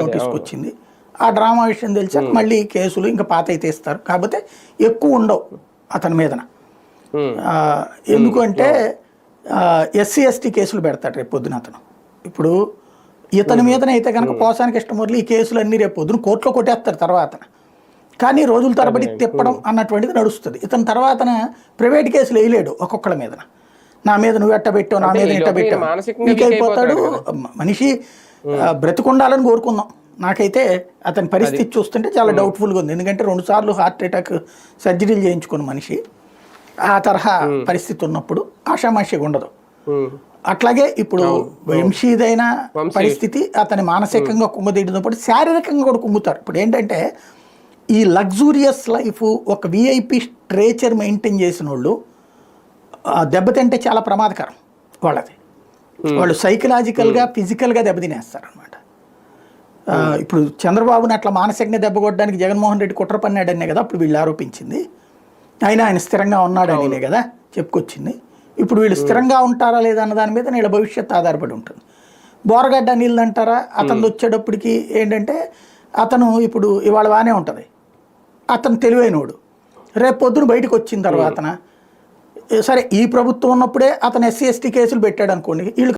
నోటీస్కి వచ్చింది ఆ డ్రామా విషయం తెలిసాక మళ్ళీ కేసులు ఇంకా పాత అయితే ఇస్తారు కాకపోతే ఎక్కువ ఉండవు అతని మీదన. ఉమ్, ఆ, ఎందుకు అంటే ఎస్సీ ఎస్టీ కేసులు పెడతాడు రేపు పొద్దున అతను. ఇప్పుడు ఇతని మీదనైతే కనుక పోసానికి ఇష్టమొరలి ఈ కేసులు అన్ని రేపు పొద్దున కోర్టులో కొట్టేస్తారు తర్వాత. కానీ రోజుల తరబడి తిప్పడం అన్నటువంటిది నడుస్తుంది. ఇతని తర్వాత ప్రైవేట్ కేసులు వేయలేడు ఒక్కొక్కళ్ళ మీద నా మీద నువ్వు ఎట్ట పెట్టావు నా మీద ఎట్ట పెట్టావు మానసికంగా నీకు weak అయిపోతాడు అయిపోతాడు. మ- మనిషి బ్రతికుండాలని కోరుకుందాం. నాకైతే అతని పరిస్థితి చూస్తుంటే చాలా డౌట్ఫుల్గా ఉంది. ఎందుకంటే రెండు సార్లు హార్ట్ అటాక్ సర్జరీలు చేయించుకున్న మనిషి. ఆ తరహా పరిస్థితి ఉన్నప్పుడు ఆషామాషిగా ఉండదు. అట్లాగే ఇప్పుడు వంశీదైన వంశీ. పరిస్థితి అతని మానసికంగా కుంగదీయడంతో పాటు శారీరకంగా కూడా కుంగుతారు ఇప్పుడు ఏంటంటే ఈ లగ్జూరియస్ లైఫ్ ఒక విఐపి స్ట్రేచర్ మెయింటైన్ చేసిన వాళ్ళు దెబ్బతింటే చాలా ప్రమాదకరం వాళ్ళది. వాళ్ళు సైకలాజికల్గా ఫిజికల్గా దెబ్బతినేస్తారు అనమాట ఇప్పుడు చంద్రబాబుని అట్లా మానసికంగా దెబ్బ కొట్టడానికి జగన్మోహన్ రెడ్డి కుట్ర పన్నాడనే కదా అప్పుడు వీళ్ళు ఆరోపించింది. అయినా ఆయన స్థిరంగా ఉన్నాడనినే కదా చెప్పుకొచ్చింది. ఇప్పుడు వీళ్ళు స్థిరంగా ఉంటారా లేదా అన్న దాని మీద వీళ్ళ భవిష్యత్తు ఆధారపడి ఉంటుంది. బోరగడ్డ అనిల్ అంటారా అతను వచ్చేటప్పటికి ఏంటంటే అతను ఇప్పుడు ఇవాళ బాగానే ఉంటుంది. అతను తెలివైనోడు. రేపు పొద్దున బయటకు వచ్చిన తర్వాతన సరే ఈ ప్రభుత్వం ఉన్నప్పుడే అతను ఎస్సీ ఎస్టీ కేసులు పెట్టాడు అనుకోండి వీళ్ళు